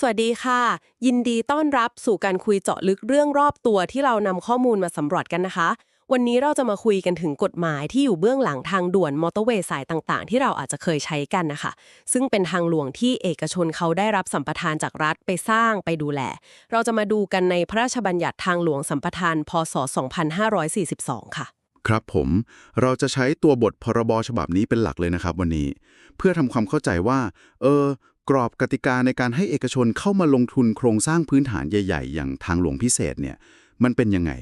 สวัสดีค่ะ ยินดีต้อนรับสู่การคุยเจาะลึกเรื่องรอบตัวที่เรานำข้อมูลมาสำรวจกันนะคะ วันนี้เราจะมาคุยกันถึงกฎหมายที่อยู่เบื้องหลังทางด่วนมอเตอร์เวย์สายต่างๆ ที่เราอาจจะเคยใช้กันนะคะ ซึ่งเป็นทางหลวงที่เอกชนเขาได้รับสัมปทานจากรัฐไปสร้างไปดูแล เราจะมาดูกันในพระราชบัญญัติทางหลวงสัมปทาน พศ 2542 ค่ะครับผมเราจะใช้ตัวบทพรบฉบับนี้เป็นหลักเลยนะครับ วันนี้ เพื่อทำความเข้าใจว่า เออ กรอบกติกาในการให้เอกชนเข้ามาลงทุนโครงสร้างพื้นฐานใหญ่ ๆ อย่างทางหลวงพิเศษเนี่ยมันเป็นยังไง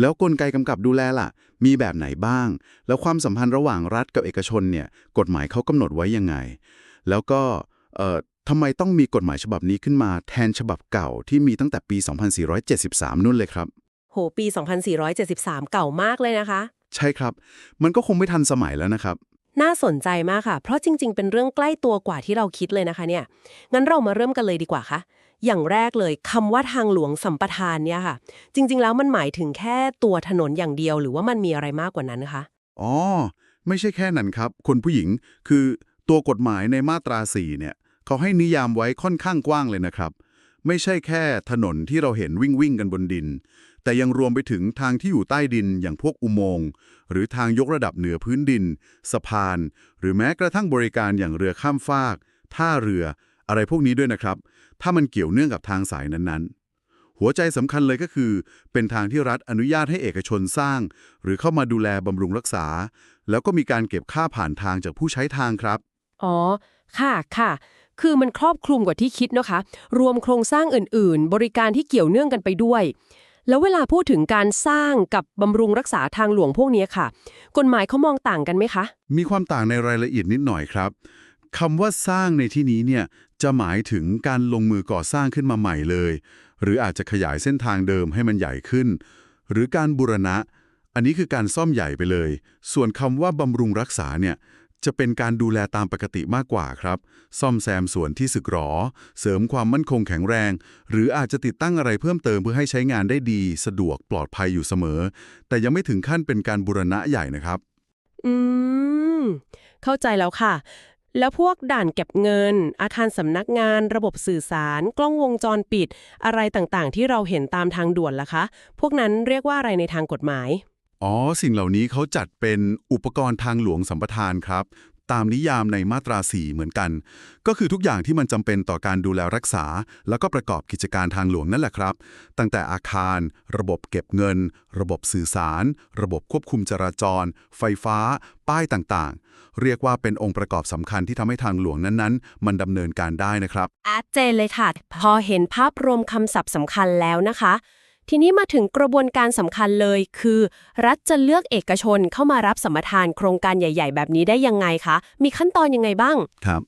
แล้วกลไกกำกับดูแลล่ะ มีแบบไหนบ้าง แล้วความสัมพันธ์ระหว่างรัฐกับเอกชนเนี่ยกฎหมายเขากำหนดไว้ยังไง แล้วก็เอ่อทำไมต้องมีกฎหมายฉบับนี้ขึ้นมาแทนฉบับเก่าที่มีตั้งแต่ปี 2473 นู่นเลยครับ โห ปี 2473 เก่ามากเลยนะคะ ใช่ครับ มันก็คงไม่ทันสมัยแล้วนะครับ น่าสนใจมากค่ะ เพราะจริง ๆ เป็นเรื่องใกล้ตัวกว่าที่เราคิดเลยนะคะเนี่ย งั้นเรามาเริ่มกันเลยดีกว่าค่ะ อย่างแรกเลยคำว่าทางหลวงสัมปทานเนี่ยค่ะ จริง ๆ แล้วมันหมายถึงแค่ตัวถนนอย่างเดียว หรือว่ามันมีอะไรมากกว่านั้นนะคะอ๋อ ไม่ใช่แค่นั้นครับคนผู้หญิงคือตัวกฎหมายในมาตรา4เนี่ยเขาให้นิยามไว้ค่อนข้างกว้างเลยนะครับ ไม่ใช่แค่ถนนที่เราเห็นวิ่งวิ่งกันบนดิน แต่ยังรวมไปถึงทางที่อยู่ใต้ดินอย่างพวกอุโมงค์ หรือทางยกระดับเหนือพื้นดิน สะพาน หรือแม้กระทั่งบริการอย่างเรือข้ามฟาก ท่าเรือ อะไรพวกนี้ด้วยนะครับ ถ้ามันเกี่ยวเนื่องกับทางสายนั้นๆหัวใจสำคัญเลยก็คือ เป็นทางที่รัฐอนุญาตให้เอกชนสร้าง หรือเข้ามาดูแลบำรุงรักษา แล้วก็มีการเก็บค่าผ่านทางจากผู้ใช้ทางครับ อ๋อ ค่ะค่ะ คือมันครอบคลุมกว่าที่คิดนะคะ รวมโครงสร้างอื่น ๆ บริการที่เกี่ยวเนื่องกันไปด้วย แล้วเวลาพูดถึงการสร้างกับบำรุงรักษาทางหลวงพวกนี้ค่ะ กฎหมายเขามองต่างกันไหมคะ มีความต่างในรายละเอียดนิดหน่อยครับคำว่าสร้างในที่นี้เนี่ยจะหมายถึงการลงมือก่อสร้างขึ้นมาใหม่เลย หรืออาจจะขยายเส้นทางเดิมให้มันใหญ่ขึ้น หรือการบูรณะ อันนี้คือการซ่อมใหญ่ไปเลย ส่วนคำว่าบำรุงรักษาเนี่ย จะเป็นการดูแลตามปกติมากกว่าครับ ซ่อมแซมส่วนที่สึกหรอ เสริมความมั่นคงแข็งแรง หรืออาจจะติดตั้งอะไรเพิ่มเติมเพื่อให้ใช้งานได้ดี สะดวกปลอดภัยอยู่เสมอ แต่ยังไม่ถึงขั้นเป็นการบูรณะใหญ่นะครับ อืม เข้าใจแล้วค่ะ แล้วพวกด่านเก็บเงิน อาคารสำนักงาน ระบบสื่อสาร กล้องวงจรปิด อะไรต่างๆ ที่เราเห็นตามทางด่วนล่ะคะ พวกนั้นเรียกว่าอะไรในทางกฎหมาย อ๋อ สิ่งเหล่านี้เขาจัดเป็นอุปกรณ์ทางหลวงสัมปทานครับ ตามนิยามในมาตรา 4 เหมือนกัน ก็คือทุกอย่างที่มันจำเป็นต่อการดูแลรักษา แล้วก็ประกอบกิจการทางหลวงนั่นแหละครับ ตั้งแต่อาคาร ระบบเก็บเงิน ระบบสื่อสาร ระบบควบคุมจราจร ไฟฟ้า ป้ายต่างๆ เรียกว่าเป็นองค์ประกอบสำคัญที่ทำให้ทางหลวงนั้นๆ มันดำเนินการได้นะครับชัดเจนเลยค่ะ พอเห็นภาพรวมคำศัพท์สำคัญแล้วนะคะ ทีนี้มาถึงกระบวนการสำคัญเลย คือ รัฐจะเลือกเอกชนเข้ามารับสัมปทานโครงการใหญ่ ๆ แบบนี้ได้ยังไงคะ มีขั้นตอนยังไงบ้าง ครับ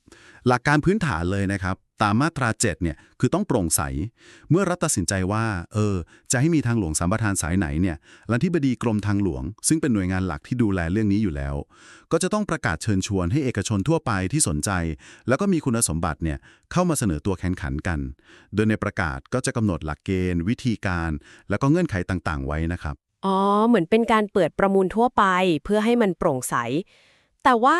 หลักการพื้นฐานเลยนะครับ ตามมาตรา7เนี่ยคือต้องโปร่งใส เมื่อรัฐตัดสินใจว่า เออ จะให้มีทางหลวงสัมปทานสายไหนเนี่ยลันทิบดีกรมทางหลวง ซึ่งเป็นหน่วยงานหลักที่ดูแลเรื่องนี้อยู่แล้ว ก็จะต้องประกาศเชิญชวนให้เอกชนทั่วไปที่สนใจ แล้วก็มีคุณสมบัติเนี่ยเข้ามาเสนอตัวแข่งขันกัน โดยในประกาศก็จะกำหนดหลักเกณฑ์ วิธีการ แล้วก็เงื่อนไขต่างๆ ไว้นะครับอ๋อเหมือนเป็นการเปิดประมูลทั่วไป เพื่อให้มันโปร่งใส แต่ว่า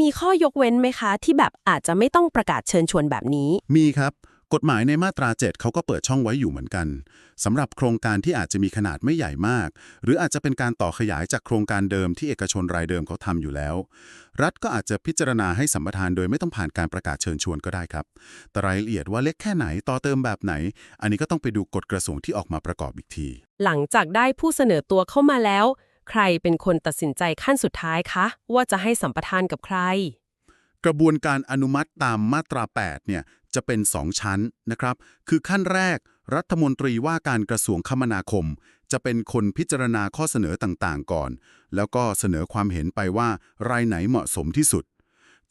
มีข้อยกเว้นไหมคะ ที่แบบอาจจะไม่ต้องประกาศเชิญชวนแบบนี้ มีครับ กฎหมายในมาตรา 7เขาก็เปิดช่องไว้อยู่เหมือนกันสำหรับโครงการที่อาจจะมีขนาดไม่ใหญ่มาก หรืออาจจะเป็นการต่อขยายจากโครงการเดิมที่เอกชนรายเดิมเขาทำอยู่แล้ว รัฐก็อาจจะพิจารณาให้สัมปทานโดยไม่ต้องผ่านการประกาศเชิญชวนก็ได้ครับ แต่รายละเอียดว่าเล็กแค่ไหนต่อเติมแบบไหน อันนี้ก็ต้องไปดูกฎกระทรวงที่ออกมาประกอบอีกที หลังจากได้ผู้เสนอตัวเข้ามาแล้ว ใครเป็นคนตัดสินใจขั้นสุดท้ายคะ ว่าจะให้สัมปทานกับใคร กระบวนการอนุมัติตามมาตรา 8 เนี่ยจะเป็น 2 ชั้นนะครับ คือขั้นแรก รัฐมนตรีว่าการกระทรวงคมนาคม จะเป็นคนพิจารณาข้อเสนอต่างๆ ก่อน แล้วก็เสนอความเห็นไปว่ารายไหนเหมาะสมที่สุด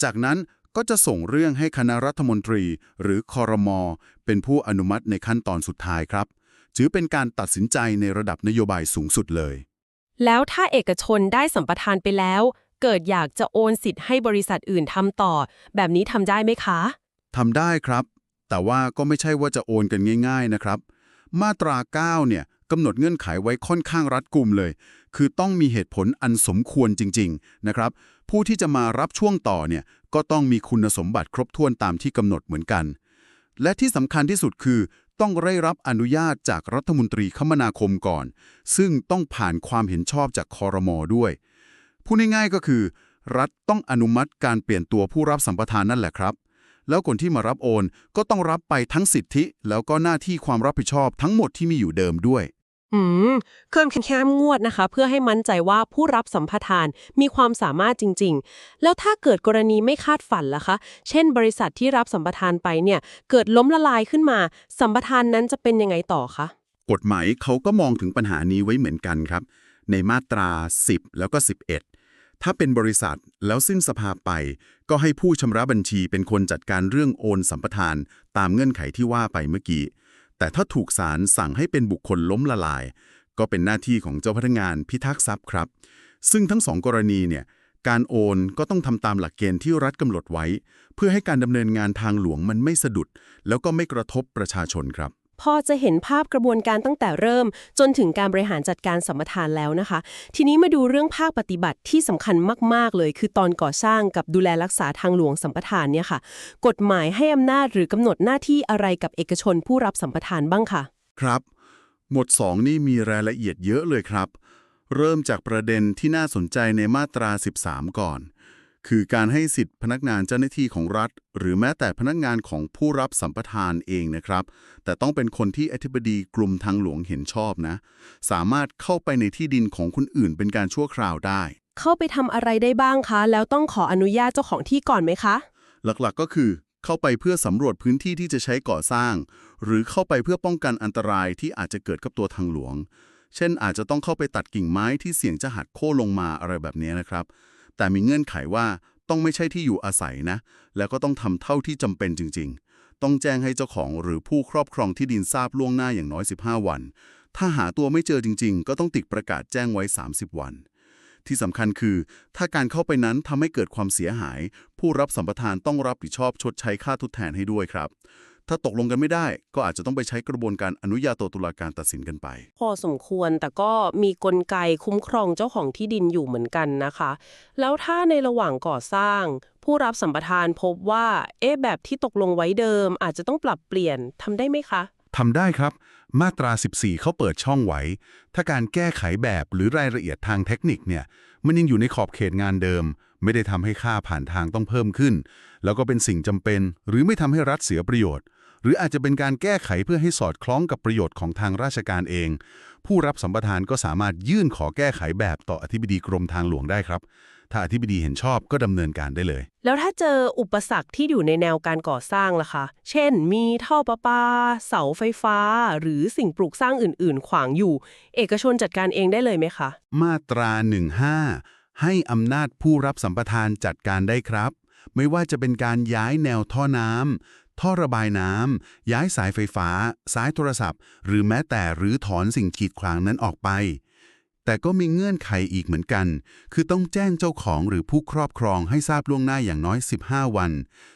จากนั้นก็จะส่งเรื่องให้คณะรัฐมนตรี หรือคอรมอเป็นผู้อนุมัติในขั้นตอนสุดท้ายครับ ถือเป็นการตัดสินใจในระดับนโยบายสูงสุดเลย แล้วถ้าเอกชนได้สัมปทานไปแล้ว เกิดอยากจะโอนสิทธิ์ให้บริษัทอื่นทำต่อ แบบนี้ทำได้ไหมคะ ทำได้ครับ แต่ว่าก็ไม่ใช่ว่าจะโอนกันง่าย ๆนะครับ มาตรา 9 เนี่ยกำหนดเงื่อนไขไว้ค่อนข้างรัดกุมเลย คือต้องมีเหตุผลอันสมควรจริง ๆ นะครับ ผู้ที่จะมารับช่วงต่อเนี่ยก็ต้องมีคุณสมบัติครบถ้วนตามที่กำหนดเหมือนกัน และที่สำคัญที่สุดคือ ต้องได้รับอนุญาตจากรัฐมนตรีคมนาคมก่อน ซึ่งต้องผ่านความเห็นชอบจากคอรมอด้วย พูดง่ายๆก็คือ รัฐต้องอนุมัติการเปลี่ยนตัวผู้รับสัมปทานนั่นแหละครับ แล้วคนที่มารับโอนก็ต้องรับไปทั้งสิทธิ แล้วก็หน้าที่ความรับผิดชอบทั้งหมดที่มีอยู่เดิมด้วย อืมเครื่องเข้มงวดนะคะ เพื่อให้มั่นใจว่าผู้รับสัมปทานมีความสามารถจริง ๆ แล้วถ้าเกิดกรณีไม่คาดฝันล่ะคะ เช่น บริษัทที่รับสัมปทานไปเนี่ย เกิดล้มละลายขึ้นมา สัมปทานนั้นจะเป็นยังไงต่อคะ กฎหมายเขาก็มองถึงปัญหานี้ไว้เหมือนกันครับ ในมาตรา 10 แล้วก็ 11 ถ้าเป็นบริษัทแล้วสิ้นสภาพไป ก็ให้ผู้ชำระบัญชีเป็นคนจัดการเรื่องโอนสัมปทาน ตามเงื่อนไขที่ว่าไปเมื่อกี้ แต่ถ้าถูกศาลสั่งให้เป็นบุคคลล้มละลาย ก็เป็นหน้าที่ของเจ้าพนักงานพิทักษ์ทรัพย์ครับ ซึ่งทั้งสองกรณีเนี่ยการโอนก็ต้องทำตามหลักเกณฑ์ที่รัฐกำหนดไว้ เพื่อให้การดำเนินงานทางหลวงมันไม่สะดุด แล้วก็ไม่กระทบประชาชนครับ พอจะเห็นภาพกระบวนการตั้งแต่เริ่ม จนถึงการบริหารจัดการสัมปทานแล้วนะคะ ทีนี้มาดูเรื่องภาคปฏิบัติที่สำคัญมาก ๆ เลย คือตอนก่อสร้างกับดูแลรักษาทางหลวงสัมปทานเนี่ยค่ะ กฎหมายให้อำนาจหรือกำหนดหน้าที่อะไรกับเอกชนผู้รับสัมปทานบ้างค่ะครับ หมวด2นี่มีรายละเอียดเยอะเลยครับ เริ่มจากประเด็นที่น่าสนใจในมาตรา 13 ก่อน คือการให้สิทธิพนักงานเจ้าหน้าที่ของรัฐ หรือแม้แต่พนักงานของผู้รับสัมปทานเองนะครับ แต่ต้องเป็นคนที่อธิบดีกรมทางหลวงเห็นชอบนะ สามารถเข้าไปในที่ดินของคนอื่นเป็นการชั่วคราวได้ เข้าไปทำอะไรได้บ้างคะ แล้วต้องขออนุญาตเจ้าของที่ก่อนไหมคะ หลักๆก็คือ เข้าไปเพื่อสำรวจพื้นที่ที่จะใช้ก่อสร้าง หรือเข้าไปเพื่อป้องกันอันตรายที่อาจจะเกิดกับตัวทางหลวง เช่น อาจจะต้องเข้าไปตัดกิ่งไม้ที่เสี่ยงจะหักโค่นลงมาอะไรแบบนี้นะครับ แต่มีเงื่อนไขว่าต้องไม่ใช่ที่อยู่อาศัยนะ แล้วก็ต้องทำเท่าที่จำเป็นจริง ๆ ต้องแจ้งให้เจ้าของหรือผู้ครอบครองที่ดินทราบล่วงหน้าอย่างน้อย 15 วัน ถ้าหาตัวไม่เจอจริง ๆ ก็ต้องติดประกาศแจ้งไว้ 30 วัน ที่สำคัญคือ ถ้าการเข้าไปนั้นทำให้เกิดความเสียหาย ผู้รับสัมปทานต้องรับผิดชอบชดใช้ค่าทดแทนให้ด้วยครับ ถ้าตกลงกันไม่ได้ก็อาจจะต้องไปใช้กระบวนการอนุญาโตตุลาการตัดสินกันไป พอสมควรแต่ก็มีกลไกคุ้มครองเจ้าของที่ดินอยู่เหมือนกันนะคะ แล้วถ้าในระหว่างก่อสร้าง ผู้รับสัมปทานพบว่าเอ๊ะแบบที่ตกลงไว้เดิม อาจจะต้องปรับเปลี่ยนทำได้ไหมคะทำได้ครับ มาตรา 14 เขาเปิดช่องไว้ ถ้าการแก้ไขแบบหรือรายละเอียดทางเทคนิคเนี่ย มันยังอยู่ในขอบเขตงานเดิม ไม่ได้ทำให้ค่าผ่านทางต้องเพิ่มขึ้น แล้วก็เป็นสิ่งจำเป็น หรือไม่ทำให้รัฐเสียประโยชน์ หรืออาจจะเป็นการแก้ไขเพื่อให้สอดคล้องกับประโยชน์ของทางราชการเอง ผู้รับสัมปทานก็สามารถยื่นขอแก้ไขแบบต่ออธิบดีกรมทางหลวงได้ครับ ถ้าอธิบดีเห็นชอบก็ดำเนินการได้เลย แล้วถ้าเจออุปสรรคที่อยู่ในแนวการก่อสร้างล่ะคะ เช่น มีท่อประปา เสาไฟฟ้า หรือสิ่งปลูกสร้างอื่น ๆ ขวางอยู่ เอกชนจัดการเองได้เลยไหมคะ มาตรา 15 ให้อำนาจผู้รับสัมปทานจัดการได้ครับ ไม่ว่าจะเป็นการย้ายแนวท่อน้ำท่อระบายน้ำย้ายสายไฟฟ้า สายโทรศัพท์ หรือแม้แต่รื้อถอนสิ่งขีดขวางนั้นออกไป แต่ก็มีเงื่อนไขอีกเหมือนกัน คือต้องแจ้งเจ้าของหรือผู้ครอบครองให้ทราบล่วงหน้าอย่างน้อย 15 วัน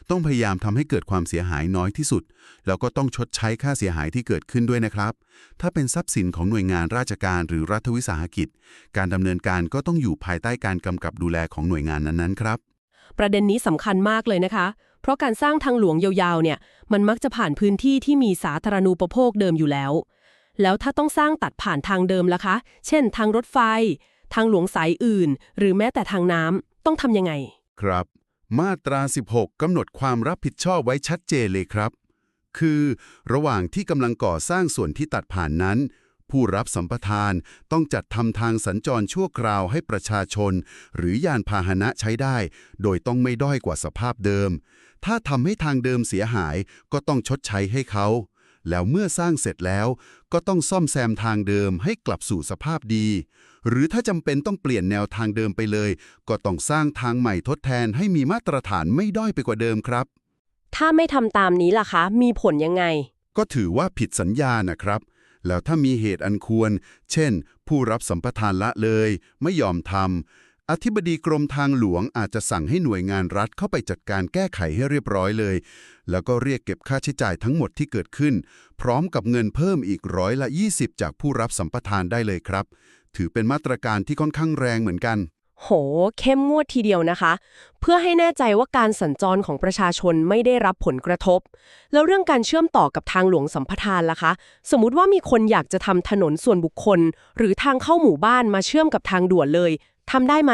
ต้องพยายามทำให้เกิดความเสียหายน้อยที่สุด แล้วก็ต้องชดใช้ค่าเสียหายที่เกิดขึ้นด้วยนะครับ ถ้าเป็นทรัพย์สินของหน่วยงานราชการหรือรัฐวิสาหกิจ การดำเนินการก็ต้องอยู่ภายใต้การกำกับดูแลของหน่วยงานนั้นๆ ครับ ประเด็นนี้สำคัญมากเลยนะคะ เพราะการสร้างทางหลวงยาวๆ เนี่ย มันมักจะผ่านพื้นที่ที่มีสาธารณูปโภคเดิมอยู่แล้ว แล้วถ้าต้องสร้างตัดผ่านทางเดิมล่ะคะ เช่น ทางรถไฟ ทางหลวงสายอื่น หรือแม้แต่ทางน้ำต้องทำยังไง ครับ มาตรา 16กำหนดความรับผิดชอบไว้ชัดเจนเลยครับ คือระหว่างที่กำลังก่อสร้างส่วนที่ตัดผ่านนั้น ผู้รับสัมปทานต้องจัดทำทางสัญจรชั่วคราวให้ประชาชน หรือยานพาหนะใช้ได้ โดยต้องไม่ด้อยกว่าสภาพเดิม ถ้าทำให้ทางเดิมเสียหายก็ต้องชดใช้ให้เขา แล้วเมื่อสร้างเสร็จแล้วก็ต้องซ่อมแซมทางเดิมให้กลับสู่สภาพดี หรือถ้าจำเป็นต้องเปลี่ยนแนวทางเดิมไปเลย ก็ต้องสร้างทางใหม่ทดแทนให้มีมาตรฐานไม่ด้อยไปกว่าเดิมครับ ถ้าไม่ทำตามนี้ล่ะคะ มีผลยังไง ก็ถือว่าผิดสัญญานะครับ แล้วถ้ามีเหตุอันควร เช่น ผู้รับสัมปทานละเลย ไม่ยอมทำ อธิบดีกรมทางหลวงอาจจะสั่งให้หน่วยงานรัฐเข้าไปจัดการแก้ไขให้เรียบร้อยเลย แล้วก็เรียกเก็บค่าใช้จ่ายทั้งหมดที่เกิดขึ้น พร้อมกับเงินเพิ่มอีกร้อยละ 20 จากผู้รับสัมปทานได้เลยครับ ถือเป็นมาตรการที่ค่อนข้างแรงเหมือนกัน โห เข้มงวดทีเดียวนะคะ เพื่อให้แน่ใจว่าการสัญจรของประชาชนไม่ได้รับผลกระทบ แล้วเรื่องการเชื่อมต่อกับทางหลวงสัมปทานล่ะคะ สมมติว่ามีคนอยากจะทำถนนส่วนบุคคล หรือทางเข้าหมู่บ้านมาเชื่อมกับทางด่วนเลย ทำได้ไหม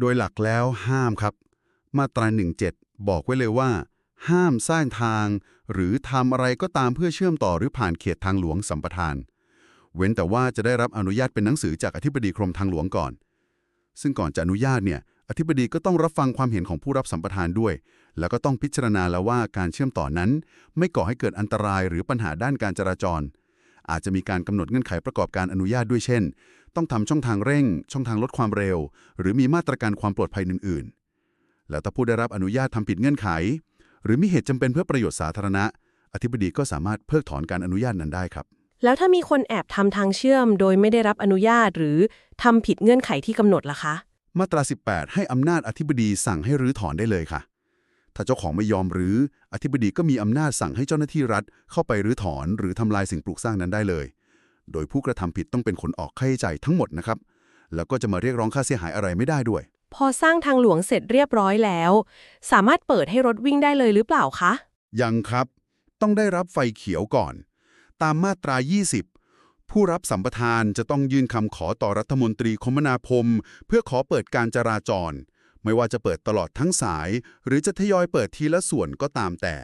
โดยหลักแล้วห้ามครับ มาตรา 17 บอกไว้เลยว่า ห้ามสร้างทาง หรือทำอะไรก็ตามเพื่อเชื่อมต่อหรือผ่านเขตทางหลวงสัมปทาน เว้นแต่ว่าจะได้รับอนุญาตเป็นหนังสือจากอธิบดีกรมทางหลวงก่อน ซึ่งก่อนจะอนุญาตเนี่ยอธิบดีก็ต้องรับฟังความเห็นของผู้รับสัมปทานด้วย แล้วก็ต้องพิจารณาแล้วว่าการเชื่อมต่อนั้น ไม่ก่อให้เกิดอันตรายหรือปัญหาด้านการจราจร อาจจะมีการกำหนดเงื่อนไขประกอบการอนุญาตด้วยเช่น ต้องทำช่องทางเร่ง ช่องทางลดความเร็ว หรือมีมาตรการความปลอดภัยอื่น ๆ แล้วถ้าผู้ได้รับอนุญาตทำผิดเงื่อนไข หรือมีเหตุจำเป็นเพื่อประโยชน์สาธารณะ อธิบดีก็สามารถเพิกถอนการอนุญาตนั้นได้ครับ แล้วถ้ามีคนแอบทำทางเชื่อม โดยไม่ได้รับอนุญาตหรือทำผิดเงื่อนไขที่กำหนดล่ะคะ มาตรา 18 ให้อำนาจอธิบดีสั่งให้รื้อถอนได้เลยค่ะ ถ้าเจ้าของไม่ยอมรื้ออธิบดีก็มีอำนาจสั่งให้เจ้าหน้าที่รัฐเข้าไปรื้อถอน หรือทำลายสิ่งปลูกสร้างนั้นได้เลย โดยผู้กระทำผิดต้องเป็นคนออกค่าใช้จ่ายทั้งหมดนะครับ แล้วก็จะมาเรียกร้องค่าเสียหายอะไรไม่ได้ด้วย พอสร้างทางหลวงเสร็จเรียบร้อยแล้ว สามารถเปิดให้รถวิ่งได้เลยหรือเปล่าคะ ยังครับ ต้องได้รับไฟเขียวก่อน ตามมาตรา 20 ผู้รับสัมปทานจะต้องยื่นคำขอต่อรัฐมนตรีคมนาคม เพื่อขอเปิดการจราจร ไม่ว่าจะเปิดตลอดทั้งสาย หรือจะทยอยเปิดทีละส่วนก็ตามแต่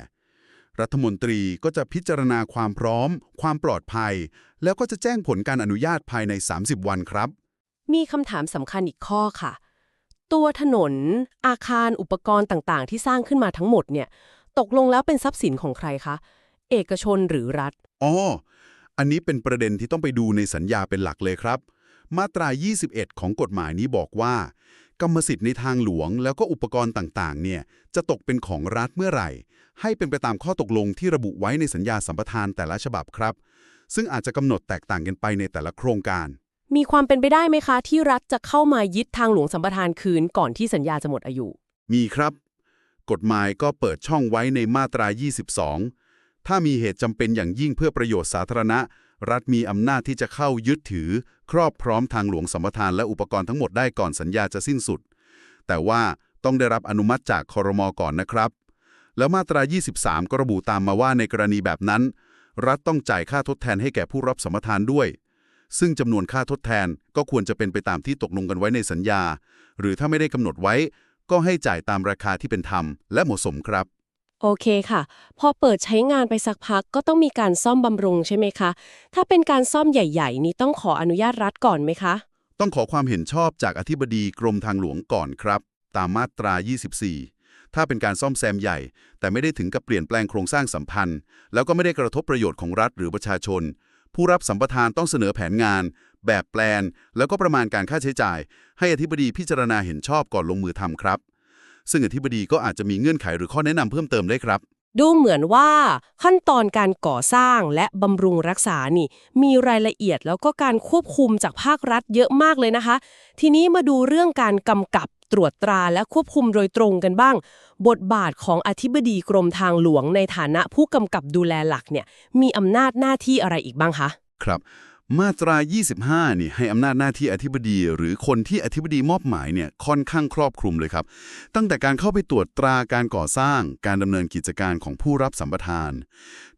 รัฐมนตรีก็จะพิจารณาความพร้อม ความปลอดภัย แล้วก็จะแจ้งผลการอนุญาตภายใน 30 วันครับ มีคำถามสำคัญอีกข้อค่ะ ตัวถนน อาคารอุปกรณ์ต่างๆ ที่สร้างขึ้นมาทั้งหมดเนี่ย ตกลงแล้วเป็นทรัพย์สินของใครคะ เอกชนหรือรัฐ อ๋อ อันนี้เป็นประเด็นที่ต้องไปดูในสัญญาเป็นหลักเลยครับ มาตรา 21 ของกฎหมายนี้บอกว่า กรรมสิทธิ์ในทางหลวงแล้วก็อุปกรณ์ต่างๆ เนี่ยจะตกเป็นของรัฐเมื่อไหร่ ให้เป็นไปตามข้อตกลงที่ระบุไว้ในสัญญาสัมปทานแต่ละฉบับครับ ซึ่งอาจจะกำหนดแตกต่างกันไปในแต่ละโครงการ มีความเป็นไปได้ไหมคะ ที่รัฐจะเข้ามายึดทางหลวงสัมปทานคืนก่อนที่สัญญาจะหมดอายุ มีครับ กฎหมายก็เปิดช่องไว้ในมาตรา 22 ถ้ามีเหตุจำเป็นอย่างยิ่งเพื่อประโยชน์สาธารณะ รัฐมีอำนาจที่จะเข้ายึดถือ ครอบพร้อมทางหลวงสัมปทานและอุปกรณ์ทั้งหมดได้ก่อนสัญญาจะสิ้นสุด แต่ว่าต้องได้รับอนุมัติจากคอรมอก่อนนะครับ แล้วมาตรา 23 ก็ระบุตามมาว่าในกรณีแบบนั้น รัฐต้องจ่ายค่าทดแทนให้แก่ผู้รับสัมปทานด้วย ซึ่งจำนวนค่าทดแทนก็ควรจะเป็นไปตามที่ตกลงกันไว้ในสัญญา หรือถ้าไม่ได้กำหนดไว้ ก็ให้จ่ายตามราคาที่เป็นธรรมและเหมาะสมครับ โอเคค่ะ พอเปิดใช้งานไปสักพักก็ต้องมีการซ่อมบำรุงใช่ไหมคะ ถ้าเป็นการซ่อมใหญ่ๆ นี่ต้องขออนุญาตรัฐก่อนไหมคะ ต้องขอความเห็นชอบจากอธิบดีกรมทางหลวงก่อนครับ ตามมาตรา 24 ถ้าเป็นการซ่อมแซมใหญ่ แต่ไม่ได้ถึงกับเปลี่ยนแปลงโครงสร้างสัมพันธ์ แล้วก็ไม่ได้กระทบประโยชน์ของรัฐหรือประชาชน ผู้รับสัมปทานต้องเสนอแผนงาน แบบแปลน แล้วก็ประมาณการค่าใช้จ่าย ให้อธิบดีพิจารณาเห็นชอบก่อนลงมือทำครับ ซึ่งอธิบดีก็อาจจะมีเงื่อนไขหรือข้อแนะนำเพิ่มเติมได้ครับ ดูเหมือนว่าขั้นตอนการก่อสร้างและบำรุงรักษานี่ มีรายละเอียดแล้วก็การควบคุมจากภาครัฐเยอะมากเลยนะคะ ทีนี้มาดูเรื่องการกำกับตรวจตราและควบคุมโดยตรงกันบ้าง บทบาทของอธิบดีกรมทางหลวงในฐานะผู้กำกับดูแลหลักเนี่ยมีอำนาจหน้าที่อะไรอีกบ้างคะ ครับ มาตรา 25 นี่ให้อำนาจหน้าที่อธิบดี หรือคนที่อธิบดีมอบหมายเนี่ยค่อนข้างครอบคลุมเลยครับ ตั้งแต่การเข้าไปตรวจตราการก่อสร้าง การดำเนินกิจการของผู้รับสัมปทาน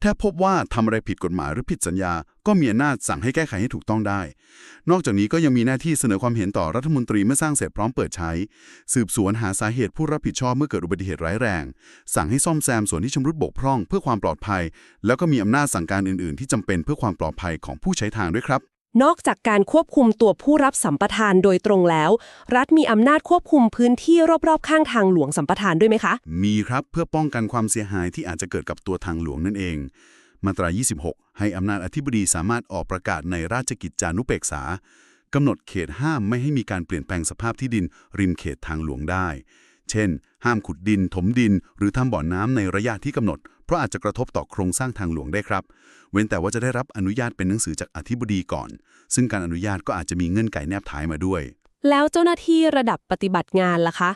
ถ้าพบว่าทำอะไรผิดกฎหมายหรือผิดสัญญาก็มีอำนาจสั่งให้แก้ไขให้ถูกต้องได้ นอกจากนี้ก็ยังมีหน้าที่เสนอความเห็นต่อรัฐมนตรีเมื่อสร้างเสร็จพร้อมเปิดใช้ สืบสวนหาสาเหตุผู้รับผิดชอบเมื่อเกิดอุบัติเหตุร้ายแรง สั่งให้ซ่อมแซมส่วนที่ชำรุดบกพร่อง เพื่อความปลอดภัย แล้วก็มีอำนาจสั่งการอื่น ๆ ที่จำเป็นเพื่อความปลอดภัยของผู้ใช้ทางด้วยครับนอกจากการควบคุมตัวผู้รับสัมปทานโดยตรงแล้ว รัฐมีอำนาจควบคุมพื้นที่รอบๆ ข้างทางหลวงสัมปทานด้วยไหมคะ มีครับเพื่อป้องกันความเสียหายที่อาจจะเกิดกับตัวทางหลวงนั่นเอง มาตรา 26 ให้อำนาจอธิบดีสามารถออกประกาศในราชกิจจานุเบกษากำหนดเขตห้ามไม่ให้มีการเปลี่ยนแปลงสภาพที่ดิน ริมเขตทางหลวงได้ เช่น ห้ามขุดดิน ถมดิน หรือทำบ่อน้ำในระยะที่กำหนด เพราะอาจจะกระทบต่อโครงสร้างทางหลวงได้ครับ เว้นแต่ว่าจะได้รับอนุญาตเป็นหนังสือจากอธิบดีก่อน ซึ่งการอนุญาตก็อาจจะมีเงื่อนไขแนบท้ายมาด้วย แล้วเจ้าหน้าที่ระดับปฏิบัติงานล่ะคะ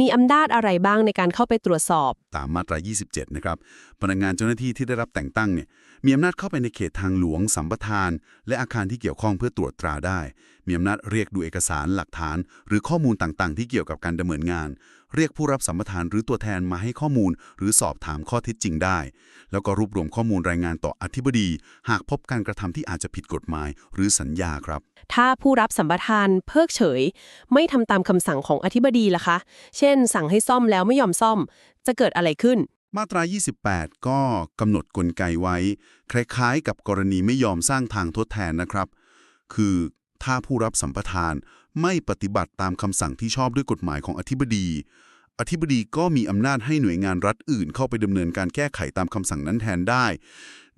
มีอำนาจอะไรบ้างในการเข้าไปตรวจสอบ ตามมาตรา 27 นะครับ พนักงานเจ้าหน้าที่ที่ได้รับแต่งตั้งเนี่ย มีอำนาจเข้าไปในเขตทางหลวงสัมปทาน และอาคารที่เกี่ยวข้องเพื่อตรวจตราได้ มีอำนาจเรียกดูเอกสารหลักฐาน หรือข้อมูลต่างๆ ที่เกี่ยวกับการดำเนินงาน เรียกผู้รับสัมปทานหรือตัวแทนมาให้ข้อมูล หรือสอบถามข้อเท็จจริงได้ แล้วก็รวบรวมข้อมูลรายงานต่ออธิบดี หากพบการกระทำที่อาจจะผิดกฎหมาย หรือสัญญาครับ ถ้าผู้รับสัมปทานเพิกเฉย ไม่ทำตามคำสั่งของอธิบดีล่ะคะ เช่น สั่งให้ซ่อมแล้วไม่ยอมซ่อม จะเกิดอะไรขึ้นมาตรา 28 ก็กำหนดกลไกไว้ คล้ายๆ กับกรณีไม่ยอมสร้างทางทดแทนนะครับ คือถ้าผู้รับสัมปทานไม่ปฏิบัติตามคำสั่งที่ชอบด้วยกฎหมายของอธิบดี อธิบดีก็มีอำนาจให้หน่วยงานรัฐอื่นเข้าไปดำเนินการแก้ไขตามคำสั่งนั้นแทนได้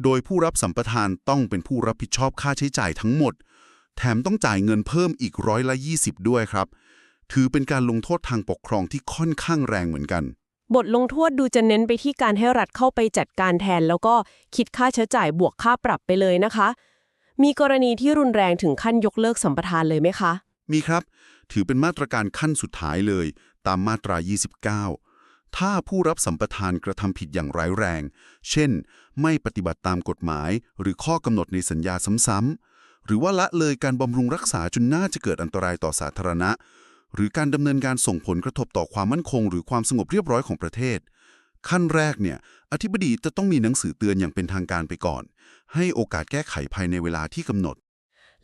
โดยผู้รับสัมปทานต้องเป็นผู้รับผิดชอบค่าใช้จ่ายทั้งหมด แถมต้องจ่ายเงินเพิ่มอีกร้อยละ20 ด้วยครับ ถือเป็นการลงโทษทางปกครองที่ค่อนข้างแรงเหมือนกัน บทลงโทษดูจะเน้นไปที่การให้รัฐเข้าไปจัดการแทน แล้วก็คิดค่าใช้จ่ายบวกค่าปรับไปเลยนะคะ มีกรณีที่รุนแรงถึงขั้นยกเลิกสัมปทานเลยไหมคะ มีครับ ถือเป็นมาตรการขั้นสุดท้ายเลย ตามมาตรา 29 ถ้าผู้รับสัมปทานกระทำผิดอย่างร้ายแรง เช่น ไม่ปฏิบัติตามกฎหมาย หรือข้อกำหนดในสัญญาซ้ำๆ หรือว่าละเลยการบำรุงรักษาจนน่าจะเกิดอันตรายต่อสาธารณะ หรือการดำเนินการส่งผลกระทบต่อความมั่นคง หรือความสงบเรียบร้อยของประเทศ ขั้นแรกเนี่ย อธิบดีจะต้องมีหนังสือเตือนอย่างเป็นทางการไปก่อน ให้โอกาสแก้ไขภายในเวลาที่กำหนด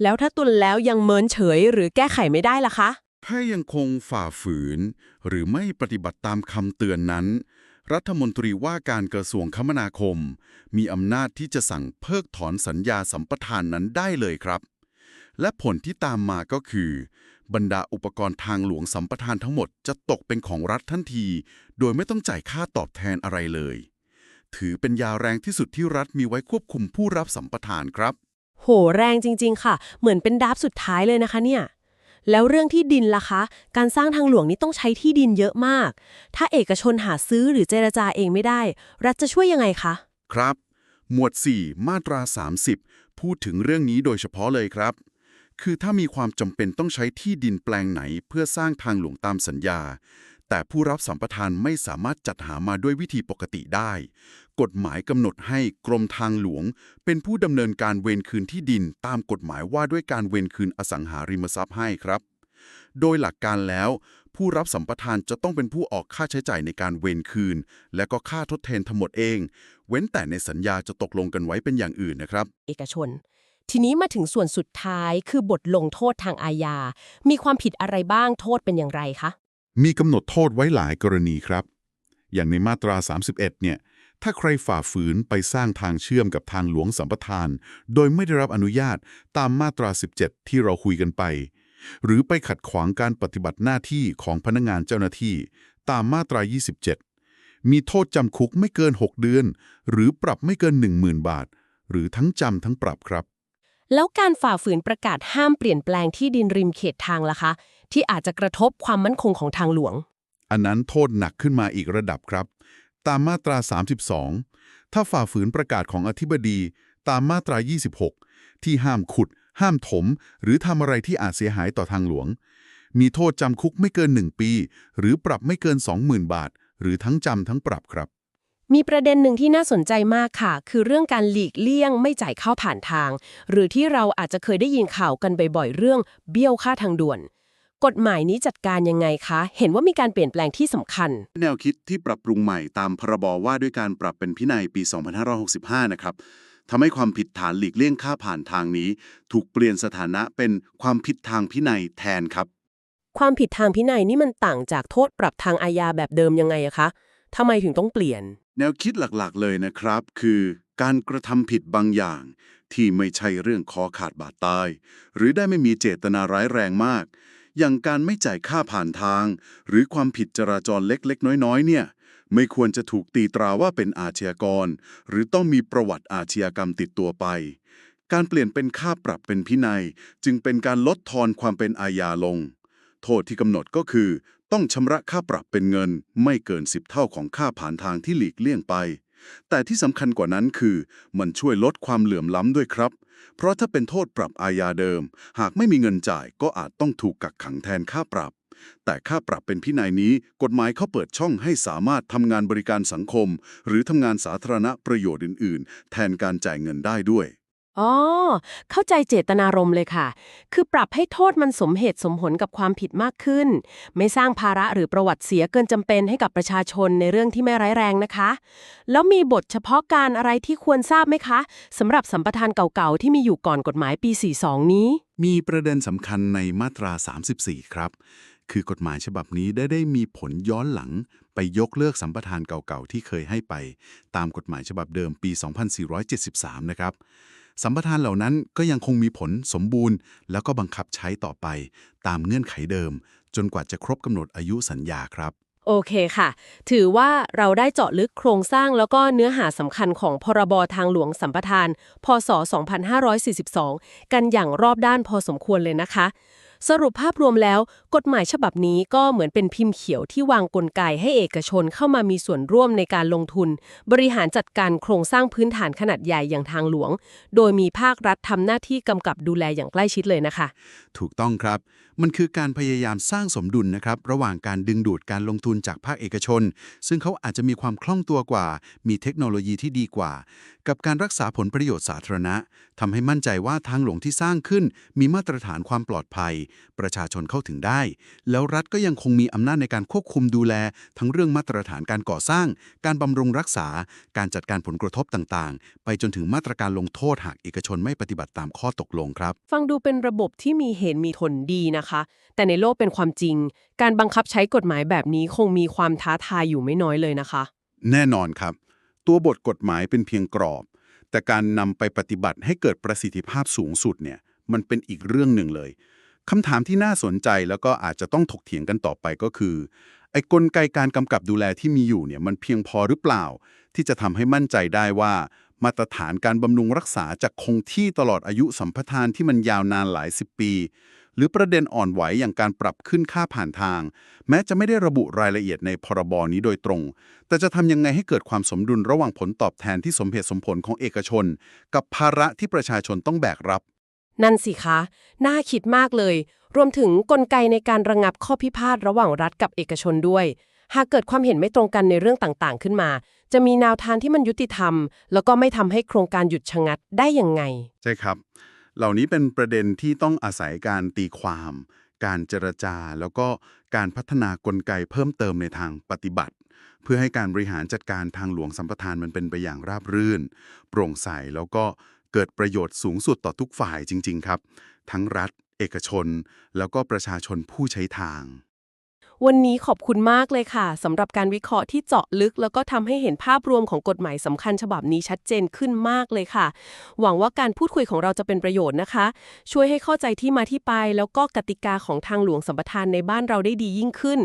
แล้วถ้าตุนแล้วยังเมินเฉยหรือแก้ไขไม่ได้ล่ะคะ ถ้ายังคงฝ่าฝืน หรือไม่ปฏิบัติตามคำเตือนนั้น รัฐมนตรีว่าการกระทรวงคมนาคม มีอำนาจที่จะสั่งเพิกถอนสัญญาสัมปทานนั้นได้เลยครับ และผลที่ตามมาก็คือ บรรดาอุปกรณ์ทางหลวงสัมปทานทั้งหมดจะตกเป็นของรัฐทันที โดยไม่ต้องจ่ายค่าตอบแทนอะไรเลย ถือเป็นยาแรงที่สุดที่รัฐมีไว้ควบคุมผู้รับสัมปทานครับ โหแรงจริง ๆ ค่ะ เหมือนเป็นดาบสุดท้ายเลยนะคะเนี่ย แล้วเรื่องที่ดินล่ะคะ การสร้างทางหลวงนี่ต้องใช้ที่ดินเยอะมาก ถ้าเอกชนหาซื้อหรือเจรจาเองไม่ได้ รัฐจะช่วยยังไงคะ ครับ หมวด 4 มาตรา 30 พูดถึงเรื่องนี้โดยเฉพาะเลยครับ คือถ้ามีความจำเป็นต้องใช้ที่ดินแปลงไหน เพื่อสร้างทางหลวงตามสัญญา แต่ผู้รับสัมปทานไม่สามารถจัดหามาด้วยวิธีปกติได้ กฎหมายกำหนดให้กรมทางหลวง เป็นผู้ดำเนินการเวรคืนที่ดินตามกฎหมายว่าด้วยการเวรคืนอสังหาริมทรัพย์ให้ครับ โดยหลักการแล้ว ผู้รับสัมปทานจะต้องเป็นผู้ออกค่าใช้จ่ายในการเวรคืน และก็ค่าทดแทนทั้งหมดเอง เว้นแต่ในสัญญาจะตกลงกันไว้เป็นอย่างอื่นนะครับ เอกชน ทีนี้มาถึงส่วนสุดท้ายคือบทลงโทษทางอาญา มีความผิดอะไรบ้างโทษเป็นอย่างไรคะมีกำหนดโทษไว้หลายกรณีครับ อย่างในมาตรา 31 เนี่ย ถ้าใครฝ่าฝืนไปสร้างทางเชื่อมกับทางหลวงสัมปทาน โดยไม่ได้รับอนุญาตตามมาตรา 17 ที่เราคุยกันไป หรือไปขัดขวางการปฏิบัติหน้าที่ของพนักงานเจ้าหน้าที่ ตามมาตรา 27 มีโทษจำคุกไม่เกิน 6 เดือน หรือปรับไม่เกิน 10,000 บาท หรือทั้งจำทั้งปรับครับ แล้วการฝ่าฝืนประกาศห้ามเปลี่ยนแปลงที่ดินริมเขตทางล่ะคะ ที่อาจจะกระทบความมั่นคงของทางหลวง อันนั้นโทษหนักขึ้นมาอีกระดับครับ ตามมาตรา 32 ถ้าฝ่าฝืนประกาศของอธิบดีตามมาตรา 26 ที่ห้ามขุด ห้ามถม หรือทำอะไรที่อาจเสียหายต่อทางหลวง มีโทษจำคุกไม่เกิน 1 ปี หรือปรับไม่เกิน 20,000 บาท หรือทั้งจำทั้งปรับครับ มีประเด็นหนึ่งที่น่าสนใจมากค่ะ คือเรื่องการหลีกเลี่ยงไม่จ่ายเข้าผ่านทาง หรือที่เราอาจจะเคยได้ยินข่าวกันบ่อยๆเรื่องเบี้ยวค่าทางด่วน กฎหมายนี้จัดการยังไงคะ เห็นว่ามีการเปลี่ยนแปลงที่สำคัญ แนวคิดที่ปรับปรุงใหม่ตามพรบว่าด้วยการปรับเป็นพินัยปี 2565 นะครับทำให้ความผิดฐานหลีกเลี่ยงค่าผ่านทางนี้ ถูกเปลี่ยนสถานะเป็นความผิดทางพินัยแทนครับ ความผิดทางพินัยนี่มันต่างจากโทษปรับทางอาญาแบบเดิมยังไงอะคะทำไมถึงต้องเปลี่ยน แนวคิดหลักๆ เลยนะครับ คือการกระทำผิดบางอย่าง ที่ไม่ใช่เรื่องคอขาดบาดตาย หรือได้ไม่มีเจตนาร้ายแรงมาก อย่างการไม่จ่ายค่าผ่านทาง หรือความผิดจราจรเล็กๆ น้อยๆ เนี่ย ไม่ควรจะถูกตีตราว่าเป็นอาชญากร หรือต้องมีประวัติอาชญากรรมติดตัวไป การเปลี่ยนเป็นค่าปรับเป็นพินัย จึงเป็นการลดทอนความเป็นอาญาลง โทษที่กำหนดก็คือ ต้องชำระค่าปรับเป็นเงิน ไม่เกิน10เท่าของค่าผ่านทางที่หลีกเลี่ยงไปแต่ที่สำคัญกว่านั้นคือ มันช่วยลดความเหลื่อมล้ำด้วยครับ เพราะถ้าเป็นโทษปรับอาญาเดิม หากไม่มีเงินจ่ายก็อาจต้องถูกกักขังแทนค่าปรับ แต่ค่าปรับเป็นพินัยนี้กฎหมายเขาเปิดช่องให้สามารถทำงานบริการสังคม หรือทำงานสาธารณประโยชน์อื่น ๆ แทนการจ่ายเงินได้ด้วย อ๋อ เข้าใจเจตนารมณ์เลยค่ะ คือปรับให้โทษมันสมเหตุสมผลกับความผิดมากขึ้น ไม่สร้างภาระหรือประวัติเสียเกินจำเป็นให้กับประชาชนในเรื่องที่ไม่ร้ายแรงนะคะ แล้วมีบทเฉพาะการอะไรที่ควรทราบไหมคะสำหรับสัมปทานเก่าๆ ที่มีอยู่ก่อนกฎหมายปี 42 นี้ มีประเด็นสำคัญในมาตรา 34 ครับ คือกฎหมายฉบับนี้ได้ได้มีผลย้อนหลังไปยกเลิกสัมปทานเก่าๆที่เคยให้ไป ตามกฎหมายฉบับเดิมปี 2473 นะครับ สัมปทานเหล่านั้นก็ยังคงมีผลสมบูรณ์ แล้วก็บังคับใช้ต่อไป ตามเงื่อนไขเดิม จนกว่าจะครบกำหนดอายุสัญญาครับ โอเคค่ะ ถือว่าเราได้เจาะลึกโครงสร้างแล้วก็เนื้อหาสำคัญของพรบทางหลวงสัมปทาน พศ 2542 กันอย่างรอบด้านพอสมควรเลยนะคะ สรุปภาพรวมแล้ว กฎหมายฉบับนี้ก็เหมือนเป็นพิมพ์เขียวที่วางกลไกให้เอกชนเข้ามามีส่วนร่วมในการลงทุน บริหารจัดการโครงสร้างพื้นฐานขนาดใหญ่อย่างทางหลวง โดยมีภาครัฐทำหน้าที่กำกับดูแลอย่างใกล้ชิดเลยนะคะ ถูกต้องครับ มันคือการพยายามสร้างสมดุลนะครับ ระหว่างการดึงดูดการลงทุนจากภาคเอกชน ซึ่งเขาอาจจะมีความคล่องตัวกว่า มีเทคโนโลยีที่ดีกว่า กับการรักษาผลประโยชน์สาธารณะทำให้มั่นใจว่าทางหลวงที่สร้างขึ้น มีมาตรฐานความปลอดภัยประชาชนเข้าถึงได้ แล้วรัฐก็ยังคงมีอำนาจในการควบคุมดูแล ทั้งเรื่องมาตรฐานการก่อสร้าง การบำรุงรักษา การจัดการผลกระทบต่างๆ ไปจนถึงมาตรการลงโทษหากเอกชนไม่ปฏิบัติตามข้อตกลงครับ ฟังดูเป็นระบบที่มีเหตุมีผลดีนะคะ แต่ในโลกเป็นความจริง การบังคับใช้กฎหมายแบบนี้คงมีความท้าทายอยู่ไม่น้อยเลยนะคะ แน่นอนครับ ตัวบทกฎหมายเป็นเพียงกรอบ แต่การนำไปปฏิบัติให้เกิดประสิทธิภาพสูงสุดเนี่ยมันเป็นอีกเรื่องหนึ่งเลย คำถามที่น่าสนใจแล้วก็อาจจะต้องถกเถียงกันต่อไปก็คือ ไอ้กลไกการกำกับดูแลที่มีอยู่เนี่ยมันเพียงพอหรือเปล่า ที่จะทำให้มั่นใจได้ว่า มาตรฐานการบำรุงรักษาจะคงที่ตลอดอายุสัมปทานที่มันยาวนานหลายสิบปี หรือประเด็นอ่อนไหวอย่างการปรับขึ้นค่าผ่านทาง แม้จะไม่ได้ระบุรายละเอียดในพรบนี้โดยตรง แต่จะทำยังไงให้เกิดความสมดุลระหว่างผลตอบแทนที่สมเหตุสมผลของเอกชน กับภาระที่ประชาชนต้องแบกรับ นั่นสิคะ น่าคิดมากเลย รวมถึงกลไกในการระงับข้อพิพาทระหว่างรัฐกับเอกชนด้วย หากเกิดความเห็นไม่ตรงกันในเรื่องต่างๆ ขึ้นมา จะมีแนวทางที่มันยุติธรรม แล้วก็ไม่ทำให้โครงการหยุดชะงัดได้ยังไง ใช่ครับ เหล่านี้เป็นประเด็นที่ต้องอาศัยการตีความ การเจรจา แล้วก็การพัฒนากลไกเพิ่มเติมในทางปฏิบัติ เพื่อให้การบริหารจัดการทางหลวงสัมปทานมันเป็นไปอย่างราบรื่น โปร่งใสแล้วก็ เกิดประโยชน์สูงสุดต่อทุกฝ่ายจริง ๆ ครับ ทั้งรัฐ เอกชน แล้วก็ประชาชนผู้ใช้ทาง วันนี้ขอบคุณมากเลยค่ะสำหรับการวิเคราะห์ที่เจาะลึก แล้วก็ทำให้เห็นภาพรวมของกฎหมายสำคัญฉบับนี้ชัดเจนขึ้นมากเลยค่ะ หวังว่าการพูดคุยของเราจะเป็นประโยชน์นะคะ ช่วยให้เข้าใจที่มาที่ไป แล้วก็กติกาของทางหลวงสัมปทานในบ้านเราได้ดียิ่งขึ้น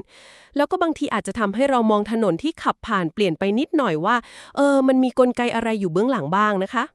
แล้วก็บางทีอาจจะทำให้เรามองถนนที่ขับผ่านเปลี่ยนไปนิดหน่อยว่าเออมันมีกลไกอะไรอยู่เบื้องหลังบ้างนะคะ